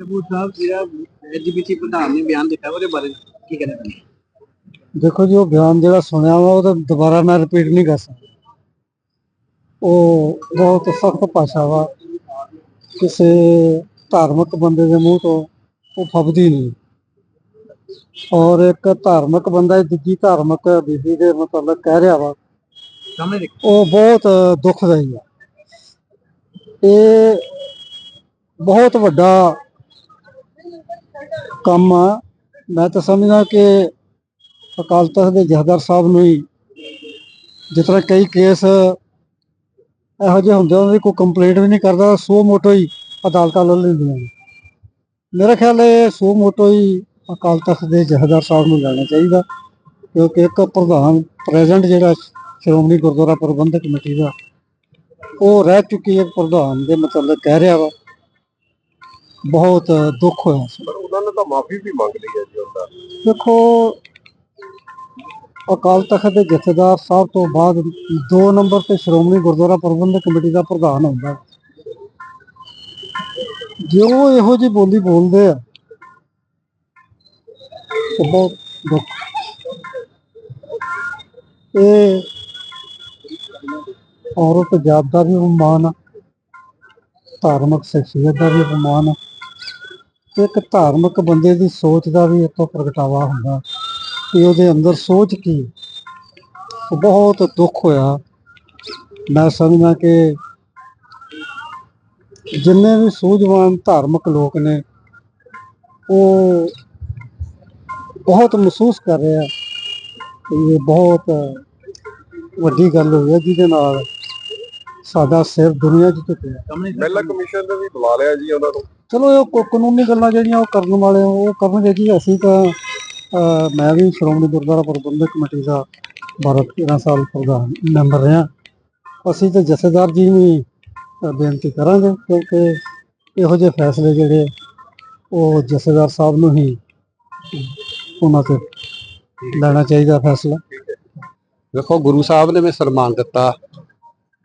ਕਪੂਰ ਸਾਹਿਬ ਜਿਹੜਾ ਐਜੀਪੀਸੀ ਪ੍ਰਧਾਨ ਨੇ ਬਿਆਨ ਦਿੱਤਾ ਉਹਦੇ ਬਾਰੇ ਕੀ ਕਹਿਣਾ ਚਾਹੁੰਦੇ ਦੇਖੋ ਜੀ ਉਹ ਬਿਆਨ ਜਿਹੜਾ ਸੁਣਿਆ ਵਾ ਉਹ ਤਾਂ ਦੁਬਾਰਾ ਮੈਂ ਰਿਪੀਟ ਨਹੀਂ ਕਰ ਸਕਦਾ। ਉਹ ਬਹੁਤ ਸਖਤ ਭਾਸ਼ਾ ਵਾ। ਕਿਸੇ ਧਾਰਮਿਕ ਬੰਦੇ ਦੇ ਮੂੰਹ ਤੋਂ ਉਹ ਫਬਦੀ ਨਹੀਂ। ਔਰ ਇੱਕ ਧਾਰਮਿਕ ਬੰਦਾ ਦੂਜੀ ਧਾਰਮਿਕ ਬੀਬੀ ਦੇ ਮਤਲਬ ਕਹਿ ਰਿਹਾ ਵਾ ਸਾਹਮਣੇ ਉਹ ਬਹੁਤ ਦੁਖਦਾਈ ਆ ਇਹ ਬਹੁਤ ਵੱਡਾ ਕੰਮ ਆ। ਮੈਂ ਤਾਂ ਸਮਝਦਾ ਕਿ ਅਕਾਲ ਤਖਤ ਦੇ ਜਥੇਦਾਰ ਸਾਹਿਬ ਨੂੰ ਹੀ ਜਿਸ ਤਰ੍ਹਾਂ ਕਈ ਕੇਸ ਇਹੋ ਜਿਹੇ ਹੁੰਦੇ ਉਹਨਾਂ ਦੀ ਕੋਈ ਕੰਪਲੇਂਟ ਵੀ ਨਹੀਂ ਕਰਦਾ, ਸੋ ਮੋਟੋ ਹੀ ਅਦਾਲਤਾਂ ਲੈ ਲੈਂਦੀਆਂ ਮੇਰਾ ਖਿਆਲ ਹੈ ਸੋ ਮੋਟੋ ਹੀ ਅਕਾਲ ਤਖਤ ਦੇ ਜਥੇਦਾਰ ਸਾਹਿਬ ਨੂੰ ਲੈਣਾ ਚਾਹੀਦਾ, ਕਿਉਂਕਿ ਇੱਕ ਪ੍ਰਧਾਨ ਪ੍ਰੈਜ਼ੈਂਟ ਜਿਹੜਾ ਸ਼੍ਰੋਮਣੀ ਗੁਰਦੁਆਰਾ ਪ੍ਰਬੰਧਕ ਕਮੇਟੀ ਦਾ, ਉਹ ਰਹਿ ਚੁੱਕੀ ਹੈ ਪ੍ਰਧਾਨ ਦੇ ਮਤਲਬ ਕਹਿ ਰਿਹਾ ਵਾ। ਬਹੁਤ ਦੁੱਖ ਹੋਇਆ ਸੀ। ਪਰ ਉਹਨਾਂ ਨੇ ਤਾਂ ਮਾਫੀ ਵੀ ਮੰਗ ਲਈ ਹੈ ਜੀ ਉਹਨਾਂ ਦੇਖੋ ਅਕਾਲ ਤਖਤ ਦੇ ਜਥੇਦਾਰ ਸਾਹਿਬ ਤੋਂ ਬਾਅਦ ਦੋ ਨੰਬਰ ਤੇ ਸ਼੍ਰੋਮਣੀ ਗੁਰਦੁਆਰਾ ਪ੍ਰਬੰਧਕ ਕਮੇਟੀ ਦਾ ਪ੍ਰਧਾਨ ਹੁੰਦਾ ਹੈ। ਜੇ ਉਹ ਇਹੋ ਜਿਹੀ ਬੋਲੀ ਬੋਲਦੇ ਆ ਬਹੁਤ ਦੁੱਖ। ਇਹ ਔਰਤ ਜਾਤ ਦਾ ਵੀ ਅਪਮਾਨ ਆ ਧਾਰਮਿਕ ਸ਼ਖਸੀਅਤ ਦਾ ਵੀ ਅਪਮਾਨ ਆ। ਤੇ ਇੱਕ ਧਾਰਮਿਕ ਬੰਦੇ ਦੀ ਸੋਚ ਦਾ ਵੀ ਇੱਥੋਂ ਪ੍ਰਗਟਾਵਾ ਹੁੰਦਾ ਕਿ ਉਹਦੇ ਅੰਦਰ ਸੋਚ ਕੀ ਬਹੁਤ ਦੁੱਖ ਹੋਇਆ। ਮੈਂ ਸਮਝਦਾ ਕਿ ਜਿੰਨੇ ਵੀ ਸੂਝਵਾਨ ਧਾਰਮਿਕ ਲੋਕ ਨੇ, ਉਹ ਬਹੁਤ ਮਹਿਸੂਸ ਕਰ ਰਿਹਾ ਇਹ ਬਹੁਤ ਵੱਡੀ ਗੱਲ ਹੋਈ ਹੈ, ਜਿਹਦੇ ਨਾਲ ਸਾਡਾ ਸਿਰ ਦੁਨੀਆ 'ਚ ਝੁਕਿਆ ਮਹਿਲਾ ਕਮਿਸ਼ਨ ਨੇ ਵੀ ਬੁਲਾ ਲਿਆ ਜੀ ਉਹਨਾਂ ਨੂੰ। ਚਲੋ ਇਹ ਕੋ- ਕਾਨੂੰਨੀ ਗੱਲਾਂ ਜਿਹੜੀਆਂ ਉਹ ਕਰਨ ਵਾਲੇ ਆ, ਉਹ ਕਰਨਗੇ ਜੀ। ਅਸੀਂ ਤਾਂ ਅਹ, ਮੈਂ ਵੀ ਸ਼੍ਰੋਮਣੀ ਗੁਰਦੁਆਰਾ ਪ੍ਰਬੰਧਕ ਕਮੇਟੀ ਦਾ 12 13 ਸਾਲ ਪ੍ਰਧਾਨ ਮੈਂਬਰ ਰਿਹਾ। ਅਸੀਂ ਤਾਂ ਜਥੇਦਾਰ ਜੀ ਨੂੰ ਅਹ, ਬੇਨਤੀ ਕਰਾਂਗੇ ਕਿਉਂਕਿ ਇਹੋ ਜਿਹੇ ਫੈਸਲੇ ਜਿਹੜੇ ਉਹ ਜਥੇਦਾਰ ਸਾਹਿਬ ਨੂੰ ਹੀ ਉਹਨਾਂ ਤੇ ਲੈਣਾ ਚਾਹੀਦਾ ਫੈਸਲਾ। ਵੇਖੋ ਗੁਰੂ ਸਾਹਿਬ ਨੇ ਵੀ ਸਨਮਾਨ ਦਿੱਤਾ।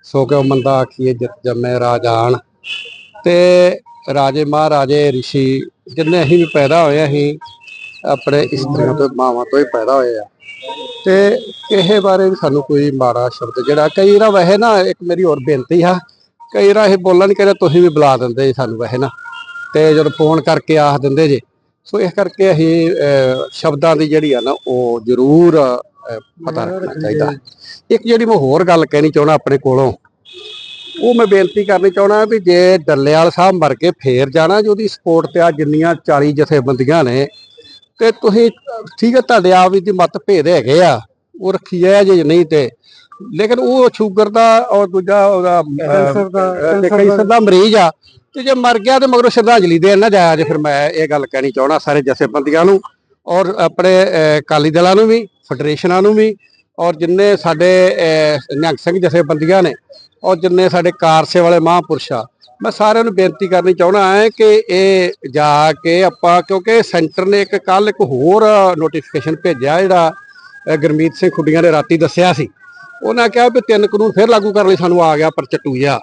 ਸੋ ਕਿਉ ਮੰਦਾ ਆਖੀਏ ਜਿਤ ਜੰਮੇ ਰਾਜਾਨ ਤੇ ਰਾਜੇ ਮਹਾਰਾਜੇ ਰਿਸ਼ੀ ਜਿੰਨੇ ਅਸੀਂ ਵੀ ਪੈਦਾ ਹੋਏ ਅਸੀਂ ਆਪਣੇ ਇਸਤਰੀਆਂ ਤੋਂ ਮਾਵਾਂ ਤੋਂ ਹੀ ਪੈਦਾ ਹੋਏ ਆ। ਤੇ ਇਹ ਬਾਰੇ ਵੀ ਸਾਨੂੰ ਕੋਈ ਮਾੜਾ ਸ਼ਬਦ ਜਿਹੜਾ ਕਈ ਵਾਰ ਵੈਸੇ ਨਾ ਇੱਕ ਮੇਰੀ ਹੋਰ ਬੇਨਤੀ ਆ ਕਈ ਵਾਰ ਇਹ ਬੋਲਣ ਨਹੀਂ ਕਹਿੰਦੇ ਤੁਸੀਂ ਵੀ ਬੁਲਾ ਦਿੰਦੇ ਜੀ ਸਾਨੂੰ ਵੈਸੇ ਨਾ ਤੇ ਜਦੋਂ ਫੋਨ ਕਰਕੇ ਆਖ ਦਿੰਦੇ ਜੇ ਸੋ ਇਸ ਕਰਕੇ ਅਸੀਂ ਅਹ, ਸ਼ਬਦਾਂ ਦੀ ਜਿਹੜੀ ਆ ਨਾ ਉਹ ਜ਼ਰੂਰ ਪਤਾ ਰੱਖਣਾ ਚਾਹੀਦਾ। ਇੱਕ ਜਿਹੜੀ ਮੈਂ ਹੋਰ ਗੱਲ ਕਹਿਣੀ ਚਾਹੁੰਦਾ ਆਪਣੇ ਕੋਲੋਂ ਉਹ ਮੈਂ ਬੇਨਤੀ ਕਰਨੀ ਚਾਹਣਾ ਵੀ ਜੇ ਡੱਲੇਵਾਲ ਸਾਹਿਬ ਮਰ ਕੇ ਫੇਰ ਜਾਣਾ ਜੀ ਉਹਦੀ ਸਪੋਰਟ ਤੇ ਆ ਜਿੰਨੀਆਂ 40 ਜਥੇਬੰਦੀਆਂ ਨੇ ਤੇ ਤੁਸੀਂ ਠੀਕ ਹੈ ਤੁਹਾਡੇ ਆਪ ਵੀ ਦੀ ਮਤ ਭੇਦ ਹੈਗੇ ਆ ਉਹ ਰੱਖੀ ਹੈ ਜੇ ਨਹੀਂ ਤੇ। ਲੇਕਿਨ ਉਹ ਸ਼ੂਗਰ ਦਾ ਔਰ ਦੂਜਾ ਉਹਦਾ ਕੈਂਸਰ ਦਾ- ਮਰੀਜ਼ ਆ ਤੇ ਜੇ ਮਰ ਗਿਆ ਤੇ ਮਗਰੋਂ ਸ਼ਰਧਾਂਜਲੀ ਦੇਣ ਨਾ ਜਾਇਆ ਜੇ ਫਿਰ ਮੈਂ ਇਹ ਗੱਲ ਕਹਿਣੀ ਚਾਹਣਾ ਸਾਰੇ ਜਥੇਬੰਦੀਆਂ ਨੂੰ ਔਰ ਆਪਣੇ ਅਕਾਲੀ ਦਲਾਂ ਨੂੰ ਵੀ ਫੈਡਰੇਸ਼ਨਾਂ ਨੂੰ ਵੀ ਔਰ ਜਿੰਨੇ ਸਾਡੇ ਨਿਹੰਗ ਸਿੰਘ ਜਥੇਬੰਦੀਆਂ ਨੇ ਔਰ ਜਿੰਨੇ ਸਾਡੇ ਕਾਰਸੇ ਵਾਲੇ ਮਹਾਂਪੁਰਸ਼ ਆ ਮੈਂ ਸਾਰਿਆਂ ਨੂੰ ਬੇਨਤੀ ਕਰਨੀ ਚਾਹੁੰਦਾ ਹੈ ਕਿ ਇਹ ਜਾ ਕੇ ਆਪਾਂ ਕਿਉਂਕਿ ਸੈਂਟਰ ਨੇ ਇੱਕ ਕੱਲ ਇੱਕ ਹੋਰ ਨੋਟੀਫਿਕੇਸ਼ਨ ਭੇਜਿਆ ਜਿਹੜਾ ਅਹ, ਗੁਰਮੀਤ ਸਿੰਘ ਖੁੱਡੀਆਂ ਨੇ ਰਾਤੀ ਦੱਸਿਆ ਸੀ। ਉਹਨਾਂ ਕਿਹਾ ਵੀ ਤਿੰਨ ਕਾਨੂੰਨ ਫਿਰ ਲਾਗੂ ਕਰਨ ਲਈ ਸਾਨੂੰ ਆ ਗਿਆ ਪਰ ਚਟੂਆ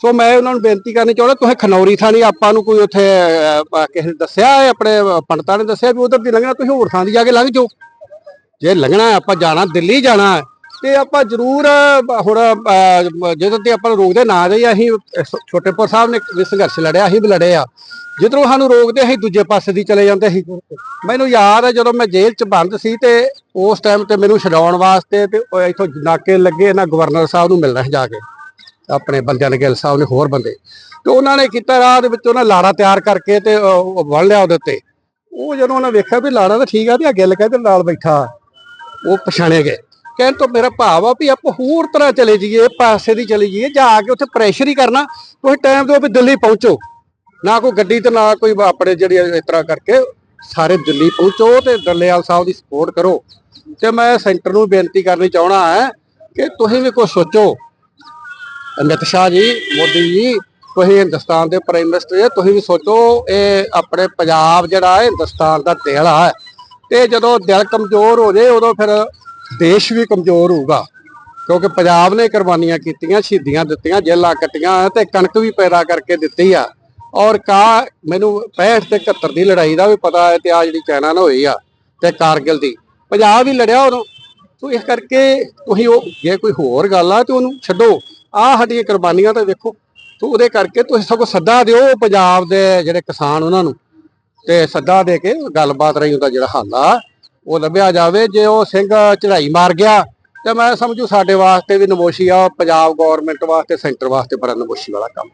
ਸੋ ਮੈਂ ਉਹਨਾਂ ਨੂੰ ਬੇਨਤੀ ਕਰਨੀ ਚਾਹੁੰਦਾ ਤੁਸੀਂ ਖਨੌਰੀ ਥਾਂ ਨਹੀਂ ਆਪਾਂ ਨੂੰ ਕੋਈ ਉੱਥੇ ਕਿਸੇ ਨੇ ਦੱਸਿਆ ਹੈ ਆਪਣੇ ਪੰਡਤਾਂ ਨੇ ਦੱਸਿਆ ਵੀ ਉਧਰ ਦੀ ਲੰਘਣਾ ਤੁਸੀਂ ਹੋਰ ਥਾਂ ਦੀ ਜਾ ਕੇ ਲੰਘ ਜਾਓ। ਜੇ ਲੰਘਣਾ ਆਪਾਂ ਜਾਣਾ ਦਿੱਲੀ ਜਾਣਾ ਤੇ ਆਪਾਂ ਜ਼ਰੂਰ ਹੁਣ ਜਦੋਂ ਤੇ ਆਪਾਂ ਨੂੰ ਰੋਕਦੇ ਨਾ ਜਾਈ ਅਸੀਂ ਛੋਟੇਪੁਰ ਸਾਹਿਬ ਨੇ ਵੀ ਸੰਘਰਸ਼ ਲੜਿਆ, ਅਸੀਂ ਵੀ ਲੜੇ ਆ। ਜਿੱਧਰੋਂ ਸਾਨੂੰ ਰੋਕਦੇ ਅਸੀਂ ਦੂਜੇ ਪਾਸੇ ਦੀ ਚਲੇ ਜਾਂਦੇ ਸੀ। ਮੈਨੂੰ ਯਾਦ ਹੈ ਜਦੋਂ ਮੈਂ ਜੇਲ੍ਹ 'ਚ ਬੰਦ ਸੀ ਤੇ ਉਸ ਟਾਈਮ ਤੇ ਮੈਨੂੰ ਛਡਾਉਣ ਵਾਸਤੇ ਤੇ ਉਹ ਇੱਥੋਂ ਨਾਕੇ ਲੱਗੇ, ਨਾ ਗਵਰਨਰ ਸਾਹਿਬ ਨੂੰ ਮਿਲਣਾ ਸੀ ਜਾ ਕੇ। ਆਪਣੇ ਬੰਦਿਆਂ ਨੇ ਗਿੱਲ ਸਾਹਿਬ ਨੇ ਹੋਰ ਬੰਦੇ। ਤੇ ਉਹਨਾਂ ਨੇ ਕੀਤਾ ਰਾਹ ਦੇ ਵਿੱਚ ਉਹਨਾਂ ਲਾੜਾ ਤਿਆਰ ਕਰਕੇ ਤੇ ਉਹ ਵੜ ਲਿਆ ਉਹਦੇ ਉੱਤੇ। ਉਹ ਜਦੋਂ ਉਹਨਾਂ ਵੇਖਿਆ ਵੀ ਲਾੜਾ ਤਾਂ ਠੀਕ ਆ ਤੇ ਆ ਗਿੱਲ ਕਹਿੰਦੇ ਨਾਲ ਬੈਠਾ। ਉਹ ਪਛਾਣੇ ਗਏ। ਕਹਿਣ ਤੋਂ ਮੇਰਾ ਭਾਵ ਆ ਵੀ ਆਪਾਂ ਹੋਰ ਤਰ੍ਹਾਂ ਚਲੇ ਜਾਈਏ, ਪਾਸੇ ਦੀ ਚਲੇ ਜਾਈਏ, ਜਾ ਕੇ ਉੱਥੇ ਪ੍ਰੈਸ਼ਰ ਹੀ ਕਰਨਾ, ਤੁਸੀਂ ਟਾਈਮ ਦਿਓ ਵੀ ਦਿੱਲੀ ਪਹੁੰਚੋ। ਨਾ ਕੋਈ ਗੱਡੀ ਤੇ, ਨਾ ਕੋਈ ਆਪਣੇ ਜਿਹੜੀ ਇਸ ਤਰ੍ਹਾਂ ਕਰਕੇ ਸਾਰੇ ਦਿੱਲੀ ਪਹੁੰਚੋ ਤੇ ਡੱਲੇਵਾਲ ਸਾਹਿਬ ਦੀ ਸਪੋਰਟ ਕਰੋ। ਤੇ ਮੈਂ ਸੈਂਟਰ ਨੂੰ ਬੇਨਤੀ ਕਰਨੀ ਚਾਹਣਾ ਹੈ ਕਿ ਤੁਸੀਂ ਵੀ ਕੁਝ ਸੋਚੋ। ਅਮਿਤ ਸ਼ਾਹ ਜੀ, ਮੋਦੀ ਜੀ, ਤੁਸੀਂ ਹਿੰਦੁਸਤਾਨ ਦੇ ਪ੍ਰਾਈਮ ਮਿਨਿਸਟਰ ਤੁਸੀਂ ਵੀ ਸੋਚੋ ਇਹ ਆਪਣੇ ਪੰਜਾਬ ਜਿਹੜਾ ਹੈ, ਹਿੰਦੁਸਤਾਨ ਦਾ ਦਿਲ ਆ। ਤੇ ਜਦੋਂ ਦਿਲ ਕਮਜ਼ੋਰ ਹੋ ਜੇ, ਉਦੋਂ ਫਿਰ ਦੇਸ਼ ਵੀ ਕਮਜ਼ੋਰ ਹੋਊਗਾ, ਕਿਉਂਕਿ ਪੰਜਾਬ ਨੇ ਕੁਰਬਾਨੀਆਂ ਕੀਤੀਆਂ, ਸ਼ਹੀਦੀਆਂ ਦਿੱਤੀਆਂ ਜੇਲਾਂ ਕੱਟੀਆਂ ਤੇ ਕਣਕ ਵੀ ਪੈਦਾ ਕਰਕੇ ਦਿੱਤੀ ਆ। ਔਰ ਕਾ ਮੈਨੂੰ 65 ਤੇ 71 ਦੀ ਲੜਾਈ ਦਾ ਵੀ ਪਤਾ ਹੈ ਤੇ ਆ ਜਿਹੜੀ ਚਾਈਨਾ ਨਾਲ ਹੋਈ ਆ ਤੇ ਕਾਰਗਿਲ ਦੀ। ਪੰਜਾਬ ਹੀ ਲੜਿਆ ਉਹਨੂੰ। ਸੋ ਇਸ ਕਰਕੇ ਤੁਸੀਂ ਉਹ ਜੇ ਕੋਈ ਹੋਰ ਗੱਲ ਆ ਤੇ ਉਹਨੂੰ ਛੱਡੋ। ਆ ਸਾਡੀਆਂ ਕੁਰਬਾਨੀਆਂ ਤਾਂ ਵੇਖੋ ਸੋ ਉਹਦੇ ਕਰਕੇ ਤੁਸੀਂ ਸਗੋਂ ਸੱਦਾ ਦਿਓ ਪੰਜਾਬ ਦੇ ਜਿਹੜੇ ਕਿਸਾਨ ਉਹਨਾਂ ਨੂੰ। ਤੇ ਸੱਦਾ ਦੇ ਕੇ ਗੱਲਬਾਤ ਰਹੀ ਉਹਦਾ ਜਿਹੜਾ ਹੱਲ ਆ। ਉਹ ਲੱਭਿਆ ਜਾਵੇ, ਜੇ ਉਹ ਸਿੰਘ ਚੜਾਈ ਮਾਰ ਗਿਆ, ਤੇ ਮੈਂ ਸਮਝੂ ਸਾਡੇ ਵਾਸਤੇ ਵੀ ਨਮੋਸ਼ੀ ਆ, ਪੰਜਾਬ ਗਵਰਨਮੈਂਟ ਵਾਸਤੇ, ਸੈਂਟਰ ਵਾਸਤੇ ਬੜਾ ਨਮੋਸ਼ੀ ਵਾਲਾ ਕੰਮ।